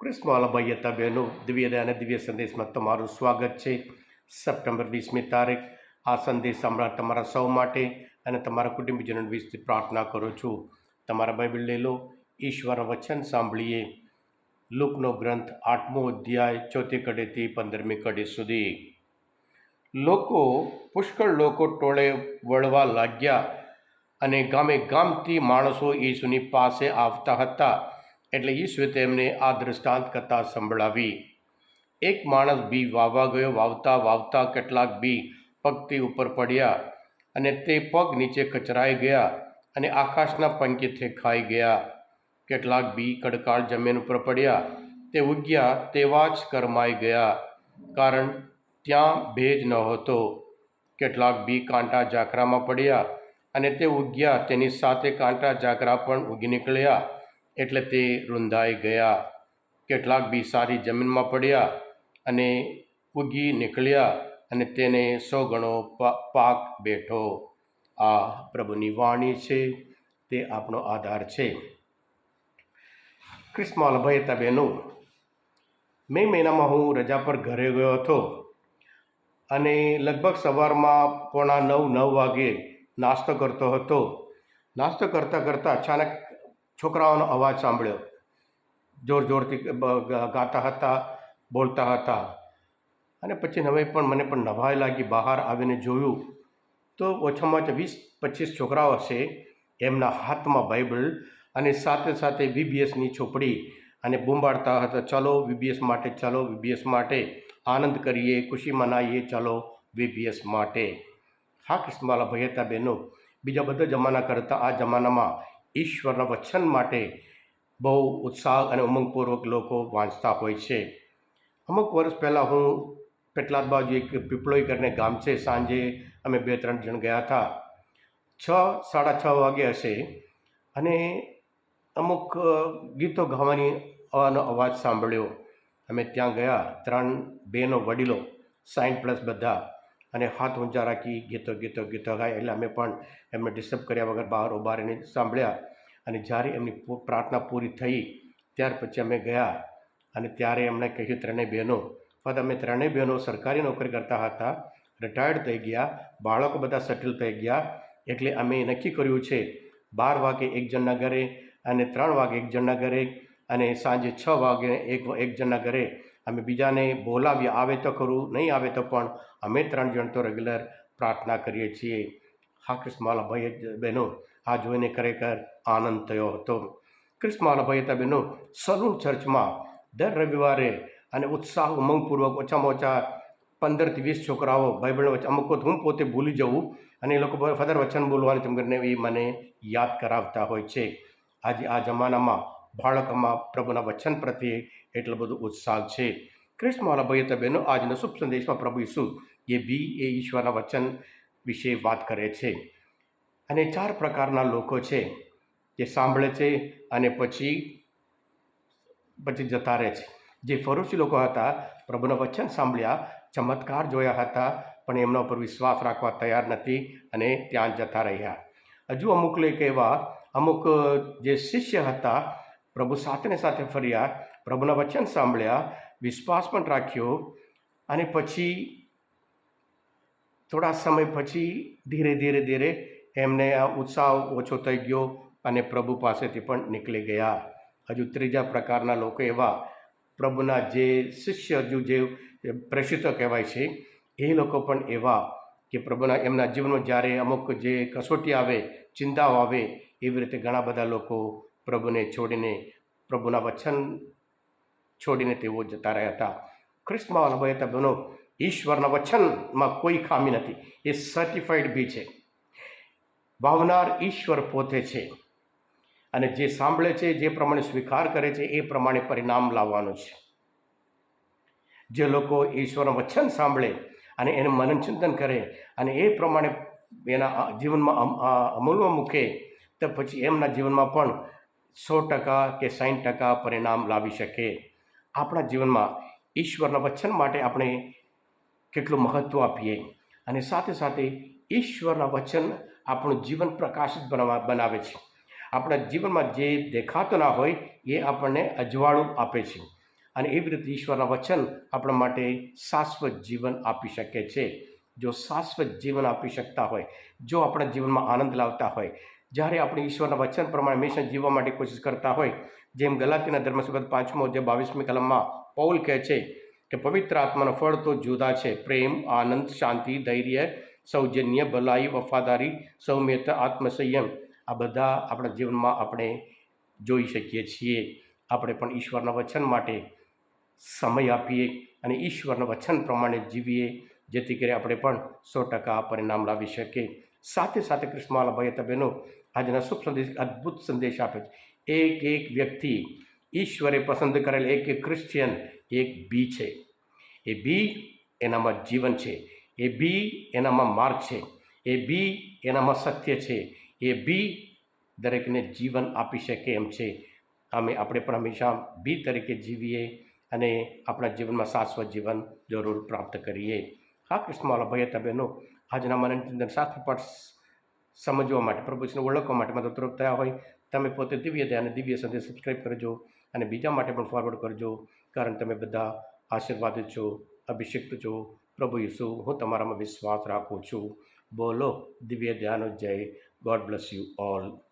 ક્રિસ્મવાલા ભાઈ હતા બહેનો દિવ્ય અને દિવ્ય સંદેશમાં તમારું સ્વાગત છે સપ્ટેમ્બર વીસમી તારીખ આ સંદેશ સાંભળવા તમારા સૌ માટે અને તમારા કુટુંબીજનો વિશે પ્રાર્થના કરું છું તમારા બાઇબલ લઈ લો ઈશ્વરના વચન સાંભળીએ લોકનો ગ્રંથ આઠમો અધ્યાય ચોથી કડેથી પંદરમી કડી સુધી લોકો પુષ્કળ લોકો ટોળે વળવા લાગ્યા અને ગામે ગામથી માણસો ઈસુની પાસે આવતા હતા એટલે ઈશ્વે તેમને આ દૃષ્ટાંત કથા સંભળાવી. એક માણસ બી વાવવા ગયો, વાવતા વાવતા કેટલાક બી પગથી ઉપર પડ્યા અને તે પગ નીચે કચરાઈ ગયા અને આકાશના પંખીથી ખાઈ ગયા. કેટલાક બી કડકાળ જમીન ઉપર પડ્યા, તે ઉગ્યા, તેવા જ કરમાઈ ગયા, કારણ ત્યાં ભેજ ન હતો. કેટલાક બી કાંટા ઝાકરામાં પડ્યા અને તે ઉગ્યા, તેની સાથે કાંટા ઝાકરા પણ ઉગી નીકળ્યા. એટલે તે રૂંધાઈ ગયા. કેટલાક બી સારી જમીનમાં પડ્યા અને ઉગી નીકળ્યા અને તેને સો ગણો પાક બેઠો. આ પ્રભુની વાણી છે, તે આપણો આધાર છે. ક્રિસ્માલભાઈ હતા બહેનો મે મહિનામાં હું રજા પર ઘરે ગયો હતો અને લગભગ સવારમાં પોણા નવ નવ વાગે નાસ્તો કરતો હતો. નાસ્તો કરતાં કરતાં અચાનક છોકરાઓનો અવાજ સાંભળ્યો. જોર જોરથી ગાતા હતા, બોલતા હતા. અને પછી હવે પણ મને પણ નવાઈ લાગી બહાર આવીને જોયું તો ઓછામાં ઓછા વીસ, પચીસ છોકરાઓ હશે એમના હાથમાં બાઇબલ અને સાથે સાથે વીબીએસની ચોપડી અને બૂંબાડતા હતા, ચલો વીબીએસ માટે, ચલો વીબીએસ માટે, આનંદ કરીએ, ખુશી મનાવીએ ચલો વીબીએસ માટે. હા કિસ્માલા ભાઈ હતા બહેનો, બીજા બધા જમાના કરતાં આ જમાનામાં ઈશ્વરના વચન માટે બહુ ઉત્સાહ અને ઉમંગપૂર્વક લોકો વાંચતા હોય છે. અમુક વર્ષ પહેલાં હું પેટલાદ બાજુ એક પીપળોઈ કરીને ગામ છે, સાંજે અમે બે ત્રણ જણ ગયા હતા. છ, સાડા છ વાગે હશે અને અમુક ગીતો ગાવાની અવાનો અવાજ સાંભળ્યો. અમે ત્યાં ગયા, ત્રણ બેનો વડીલો, સાઈન પ્લસ બધા. અને હાથ ઊંચા રાખી, ગીતો ગીતો ગીતો ગાય. એટલે અમે પણ એમને ડિસ્ટર્બ કર્યા વગર બહાર ઊભા રહીને સાંભળ્યા. અને જ્યારે એમની પ્રાર્થના પૂરી થઈ, ત્યાર પછી અમે ગયા. અને ત્યારે એમણે કહ્યું, ત્રણેય બહેનો. ફક્ત અમે ત્રણેય બહેનો સરકારી નોકરી કરતા હતા. રિટાયર્ડ થઈ ગયા. બાળકો બધા સેટલ થઈ ગયા. એટલે અમે નક્કી કર્યું છે, બાર વાગે એક જણના ઘરે અને ત્રણ વાગે એક જણના ઘરે અને સાંજે છ વાગે એક એક જણના ઘરે. અમે બીજાને બોલાવીએ આવે તો ખરું, નહીં આવે તો પણ. અમે ત્રણ જણ તો રેગ્યુલર પ્રાર્થના કરીએ છીએ. હા ક્રિસ્માલા ભાઈ બહેનો આ જોઈને ખરેખર આનંદ થયો હતો. ક્રિસ્માલા ભાઈ હતા બહેનો સલૂન ચર્ચમાં દર રવિવારે અને ઉત્સાહ ઉમંગપૂર્વક ઓછામાં ઓછા પંદરથી વીસ છોકરાઓ બાઇબલ વચ્ચે, અમુક હું પોતે ભૂલી જાઉં અને એ લોકો ફદર વચન બોલવાની તેમ કરીને એ મને યાદ કરાવતા હોય છે. આજે આ જમાનામાં બાળકોમાં પ્રભુના વચન પ્રત્યે એટલો બધો ઉત્સાહ છે. ક્રિસ્મવાલા ભાઈ તબેનો આજના શુભ સંદેશમાં પ્રભુ ઈસુ એ બી એ ઈશ્વરના વચન વિશે વાત કરે છે. અને ચાર પ્રકારના લોકો છે જે સાંભળે છે અને પછી પછી જતા રહે છે. જે ફરોશી લોકો હતા, પ્રભુના વચન સાંભળ્યા, ચમત્કાર જોયા હતા, પણ એમના ઉપર વિશ્વાસ રાખવા તૈયાર નથી અને ત્યાં જતા રહ્યા. હજુ અમુક લોકો એવા અમુક જે શિષ્ય હતા પ્રભુ સાથેને સાથે ફર્યા, પ્રભુના વચન સાંભળ્યા, વિશ્વાસ પણ રાખ્યો અને પછી થોડા સમય પછી ધીરે ધીરે ધીરે એમને આ ઉત્સાહ ઓછો થઈ ગયો અને પ્રભુ પાસેથી પણ નીકળી ગયા. હજુ ત્રીજા પ્રકારના લોકો એવા પ્રભુના જે શિષ્ય, હજુ જે પ્રેષિતો કહેવાય છે, એ લોકો પણ એવા કે પ્રભુના એમના જીવનમાં જ્યારે અમુક જે કસોટી આવે, ચિંતાઓ આવે, એવી રીતે ઘણા બધા લોકો પ્રભુને છોડીને, પ્રભુના વચન છોડીને તેઓ જતા રહ્યા હતા. ખ્રિસ્તમાં અનુભવ હતા બનો ઈશ્વરના વચનમાં કોઈ ખામી નથી. એ સર્ટિફાઈડ બી છે. ભાવનાર ઈશ્વર પોતે છે. અને જે સાંભળે છે, જે પ્રમાણે સ્વીકાર કરે છે, એ પ્રમાણે પરિણામ લાવવાનું છે. જે લોકો ઈશ્વરનું વચન સાંભળે અને એને મનનચિંતન કરે અને એ પ્રમાણે એના જીવનમાં અમલમાં મૂકે, તો પછી એમના જીવનમાં પણ સો ટકા કે સાઠ ટકા પરિણામ લાવી શકે. આપણા જીવનમાં ઈશ્વરના વચન માટે આપણે કેટલું મહત્ત્વ આપીએ. અને સાથે સાથે ઈશ્વરના વચન આપણું જીવન પ્રકાશિત બનાવવા, બનાવે છે. આપણા જીવનમાં જે દેખાતું ના હોય એ આપણને અજવાળું આપે છે. અને એવી રીતે ઈશ્વરના વચન આપણા માટે શાશ્વત જીવન આપી શકે છે. જો શાશ્વત જીવન આપી શકતા હોય, જો આપણા જીવનમાં આનંદ લાવતા હોય જ્યારે આપણે ઈશ્વરના વચન પ્રમાણે હંમેશા જીવવા માટે કોશિશ કરતા હોય, જેમ ગલાતીના ધર્મસભદ પાંચમો જે બાવીસમી કલમમાં પૌલ કહે છે કે પવિત્ર આત્માનો ફળ તો જુદા છે. પ્રેમ, આનંદ, શાંતિ, ધૈર્ય, સૌજન્ય, ભલાઈ, વફાદારી, સૌમ્યતા, આત્મસંયમ, આ બધા આપણા જીવનમાં આપણે જોઈ શકીએ છીએ. આપણે પણ ઈશ્વરના વચન માટે સમય આપીએ અને ઈશ્વરના વચન પ્રમાણે જીવીએ, જેથી કરી આપણે પણ સો ટકા પરિણામ લાવી શકીએ. સાથે સાથે કૃષ્ણવાલા ભાઈ હતા બહેનો આજના શુભ સંદેશ અદ્ભુત સંદેશ આપે છે એક એક વ્યક્તિ ઈશ્વરે પસંદ કરેલ એક એક ક્રિશ્ચિયન એક બી છે એ બી એનામાં જીવન છે એ બી એનામાં માર્ગ છે એ બી એનામાં સત્ય છે એ બી દરેકને જીવન આપી શકે એમ છે અમે આપણે પણ હંમેશા બી તરીકે જીવીએ અને આપણા જીવનમાં શાશ્વત જીવન જરૂર પ્રાપ્ત કરીએ હા કૃષ્ણવાલા ભાઈ હતા બહેનો આજના મનોરંજન સાથે પાઠ સમજવા માટે પ્રભુને ઓળખવા માટે મદદ તરફ થયા હોય, તમે પોતે દિવ્ય ધ્યાન દિવ્ય સંદેશ સબસ્ક્રાઈબ કરજો અને બીજા માટે પણ ફોરવર્ડ કરજો, કારણ તમે બધા આશીર્વાદિત છો, અભિષિક્ત છો. પ્રભુ યીશુ હું તમારામાં વિશ્વાસ રાખું છું. બોલો, દિવ્ય ધ્યાન જય. God bless you all